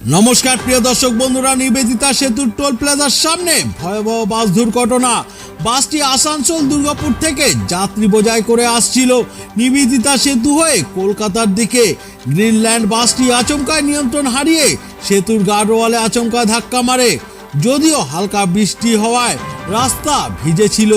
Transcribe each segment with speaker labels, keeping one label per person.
Speaker 1: নমস্কার, প্রিয় দর্শক বন্ধুরা, নিবেদিতা সেতুর টোল প্লাজার সামনে ভয়াবহ বাস দুর্ঘটনা। বাসটি আসানসোল দুর্গাপুর থেকে যাত্রী বোঝাই করে আসছিল। নিবেদিতা সেতু হয়ে কলকাতার দিকে গ্রিনল্যান্ড বাসটি আচমকায় নিয়ন্ত্রণ হারিয়ে সেতুর গার্ডওয়ালে আচমকা ধাক্কা মারে। যদিও হালকা বৃষ্টি হওয়ায় রাস্তা ভিজেছিল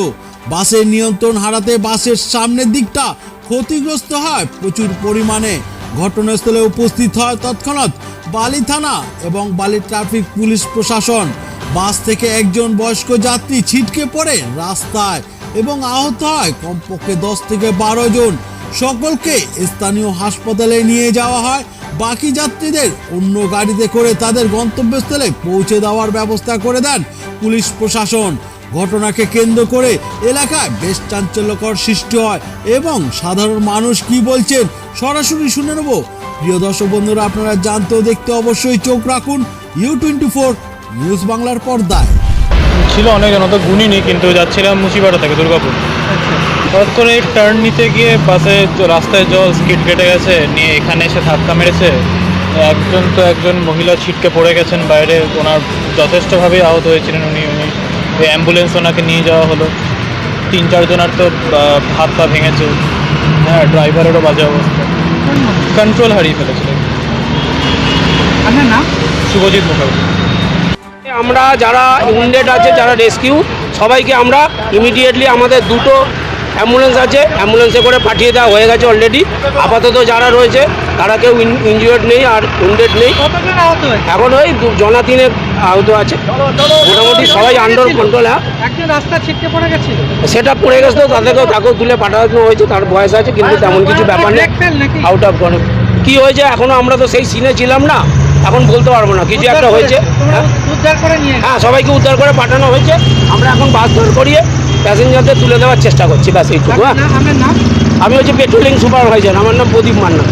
Speaker 1: বাসের নিয়ন্ত্রণ হারাতে বাসের সামনের দিকটা ক্ষতিগ্রস্ত হয় প্রচুর পরিমাণে। ঘটনাস্থলে উপস্থিত হয় তৎক্ষণাৎ বালি থানা এবং বালি ট্রাফিক পুলিশ প্রশাসন। বাস থেকে একজন বয়স্ক যাত্রী ছিটকে পড়ে রাস্তায় এবং আহত হয়। কমপক্ষে দশ থেকে বারো জন। সকলকে স্থানীয় হাসপাতালে নিয়ে যাওয়া হয়। বাকি যাত্রীদের অন্য গাড়িতে করে তাদের গন্তব্যস্থলে পৌঁছে দেওয়ার ব্যবস্থা করে দেন পুলিশ প্রশাসন। ঘটনাকে কেন্দ্র করে এলাকায় বেশ চাঞ্চল্যকর সৃষ্টি হয় এবং সাধারণ মানুষ কি বলছেন সরাসরি শুনে নেব। প্রিয় দর্শক বন্ধুরা, আপনারা জানতে ও দেখতে অবশ্যই চোখ রাখুন ইউ টোয়েন্টি ফোর নিউজ বাংলার পর্দায়।
Speaker 2: ছিল অনেকজন অত গুণিনি কিন্তু যাচ্ছিলাম মুচিপাড়া থেকে দুর্গাপুর। হঠাৎ করে টার্ন নিতে গিয়ে বাসে রাস্তায় জল স্কিড কেটে গেছে নিয়ে এখানে এসে ধাক্কা মেরেছে। একজন তো একজন মহিলা ছিটকে পড়ে গেছেন বাইরে ওনার যথেষ্টভাবেই আহত হয়েছিলেন উনি উনি ওই অ্যাম্বুলেন্স ওনাকে নিয়ে যাওয়া হলো। তিন চারজনার তো হাত পা ভেঙেছে। হ্যাঁ ড্রাইভারেরও বাজে অবস্থা। কন্ট্রোল হারিয়ে ফেলেছিলেন
Speaker 3: আপনার নাম?
Speaker 2: শুভজিৎ মুখার্জি।
Speaker 4: আমরা যারা উইন্ডেড আছে যারা রেস্কিউ সবাইকে আমরা ইমিডিয়েটলি আমাদের দুটো অ্যাম্বুলেন্স আছে অ্যাম্বুলেন্সে করে পাঠিয়ে দেওয়া হয়ে গেছে অলরেডি আপাতত যারা রয়েছে তারা কেউ ইনজিওর্ড নেই আর উইন্ডেড নেই। এখন ওই জনা তিনে আহত আছে। মোটামুটি সবাই আন্ডার কন্ট্রোল হ্যাঁ।
Speaker 3: পড়ে গেছিল।
Speaker 4: সেটা পড়ে গেছে তো তাদেরকেও তাকেও তুলে পাঠানো হয়েছে তার বয়স আছে কিন্তু তেমন কিছু ব্যাপার নেই। আউট অফ কন্ট্রোল কি হয়েছে এখনও আমরা তো সেই সিনে ছিলাম না এখন বলতে পারব না কিছু একটা হয়েছে হ্যাঁ।
Speaker 3: উদ্ধার করে নিয়ে
Speaker 4: হ্যাঁ সবাইকে উদ্ধার করে পাঠানো হয়েছে। আমরা এখন বাস ধর করিয়ে প্যাসেঞ্জারদের তুলে দেওয়ার চেষ্টা করছি ব্যাস এইটুকু হ্যাঁ? আমি হচ্ছে পেট্রোলিং সুপারভাইজার আমার নাম প্রদীপ মান্না।